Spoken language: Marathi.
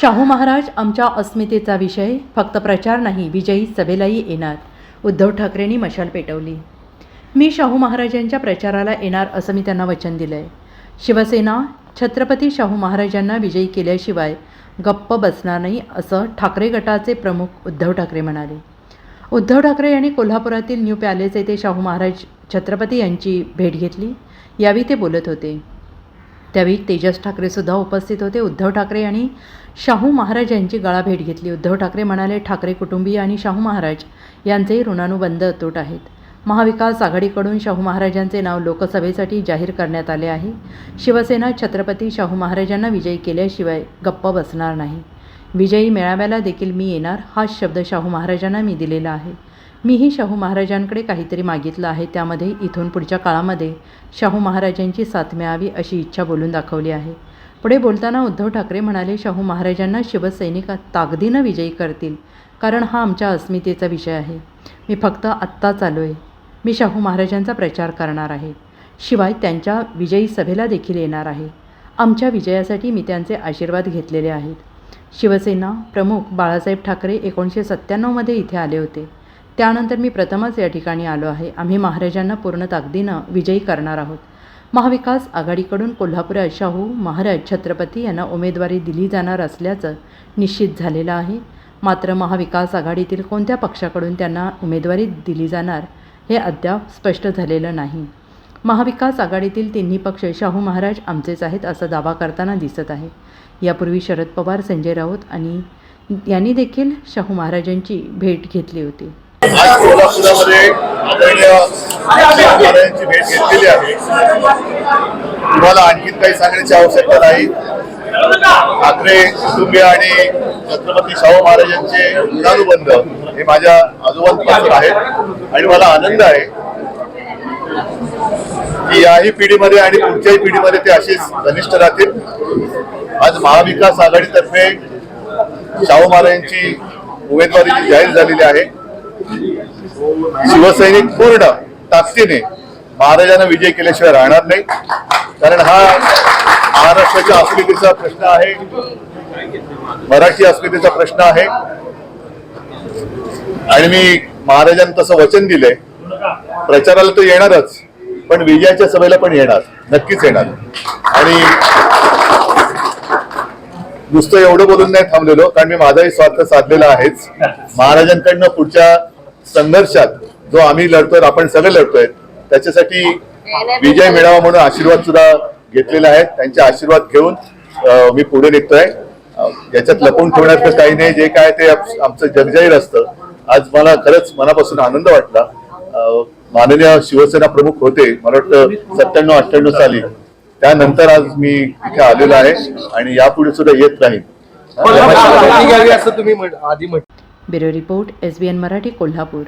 शाहू महाराज आमच्या अस्मितेचा विषय फक्त प्रचार नाही विजयी सभेलाही येणार. उद्धव ठाकरेंनी मशाल पेटवली. मी शाहू महाराजांच्या प्रचाराला येणार असं मी त्यांना वचन दिलं आहे शिवसेना छत्रपती शाहू महाराजांना विजयी केल्याशिवाय गप्प बसणार नाही असं ठाकरे गटाचे प्रमुख उद्धव ठाकरे म्हणाले. उद्धव ठाकरे यांनी कोल्हापुरातील न्यू पॅलेस येथे शाहू महाराज छत्रपती यांची भेट घेतली. यावेळी ते बोलत होते. त्यावेळी तेजस ठाकरेसुद्धा उपस्थित होते. उद्धव ठाकरे आणि शाहू महाराज यांची गळा भेट घेतली. उद्धव ठाकरे म्हणाले ठाकरे कुटुंबीय आणि शाहू महाराज यांचे ऋणानुबंध अतूट आहेत. महाविकास आघाडीकडून शाहू महाराजांचे नाव लोकसभेसाठी जाहीर करण्यात आले आहे. शिवसेना छत्रपती शाहू महाराजांना विजयी केल्याशिवाय गप्प बसणार नाही. विजयी मेळाव्याला देखील मी येणार हाच शब्द शाहू महाराजांना मी दिलेला आहे. मीही शाहू महाराजांकडे काहीतरी मागितलं आहे त्यामध्ये इथून पुढच्या काळामध्ये शाहू महाराजांची साथ मिळावी अशी इच्छा बोलून दाखवली आहे. पुढे बोलताना उद्धव ठाकरे म्हणाले शाहू महाराजांना शिवसैनिक ताकदीनं विजयी करतील कारण हा आमच्या अस्मितेचा विषय आहे. मी फक्त आत्ताच आलो आहे. मी शाहू महाराजांचा प्रचार करणार आहे. शिवाय त्यांच्या विजयी सभेला देखील येणार आहे. आमच्या विजयासाठी मी त्यांचे आशीर्वाद घेतलेले आहेत. शिवसेना प्रमुख बाळासाहेब ठाकरे एकोणीसशे सत्त्याण्णवमध्ये इथे आले होते. त्यानंतर मी प्रथमच या ठिकाणी आलो आहे. आम्ही महाराजांना पूर्ण ताकदीनं विजयी करणार आहोत. महाविकास आघाडीकडून कोल्हापुरात शाहू महाराज छत्रपती यांना उमेदवारी दिली जाणार असल्याचं निश्चित झालेलं आहे. मात्र महाविकास आघाडीतील कोणत्या पक्षाकडून त्यांना उमेदवारी दिली जाणार हे अद्याप स्पष्ट झालेलं नाही. महाविकास आघाडीतील तिन्ही पक्ष शाहू महाराज आमचेच आहेत असा दावा करताना दिसत आहे. यापूर्वी शरद पवार संजय राऊत आणि यांनी देखील शाहू महाराजांची भेट घेतली होती. आज कोल्हापुरामध्ये आदरणीय महाराजांची भेट घेतलेली आहे. तुम्हाला आणखी काही सांगण्याची आवश्यकता नाही. ठाकरे कुटुंबीय आणि छत्रपती शाहू महाराजांचे ऋणानुबंध हे माझ्या आजोबांपासून आहेत आणि मला आनंद आहे. की याही पिढीमध्ये आणि पुढच्याही पिढीमध्ये ते असेच घनिष्ठ राहतील. आज महाविकास आघाडीतर्फे शाहू महाराजांची उमेदवारी जाहीर झालेली आहे शिवसैनिक पूर्ण ताकदीने महाराजांना विजय केल्याशिवाय राहणार नाही. कारण हा महाराष्ट्राच्या अस्मितेचा प्रश्न आहे. मराठी अस्मितेचा प्रश्न आहे. आणि मी महाराजांना तसं वचन दिलंय. प्रचाराला तर येणारच. पण विजयाच्या सभेला पण येणार. नक्कीच येणार. आणि नुसतं एवढं बोलून नाही थांबलेलो कारण मी माझाही स्वार्थ साधलेला आहेच. महाराजांकडनं पुढच्या संघर्षात जो आम्ही लढतोय आपण सगळे लढतोय त्याच्यासाठी विजय मिळावा म्हणून आशीर्वाद सुद्धा घेतलेला आहे. त्यांचे आशीर्वाद घेऊन मी पुढे निघतोय. याच्यात लपून ठेवण्याचं काही नाही. जे काय ते आमचं जगजाहीर असतं. आज मला खरंच मनापासून आनंद वाटला. अं, माननीय शिवसेना प्रमुख होते मला वाटतं सत्त्याण्णव अठ्ठ्याण्णव साली. त्यानंतर आज मी इथे आलेलो आहे आणि यापुढे सुद्धा येत राहील. असं तुम्ही आधी म्हटलं bureau report S B N Marathi Kolhapur.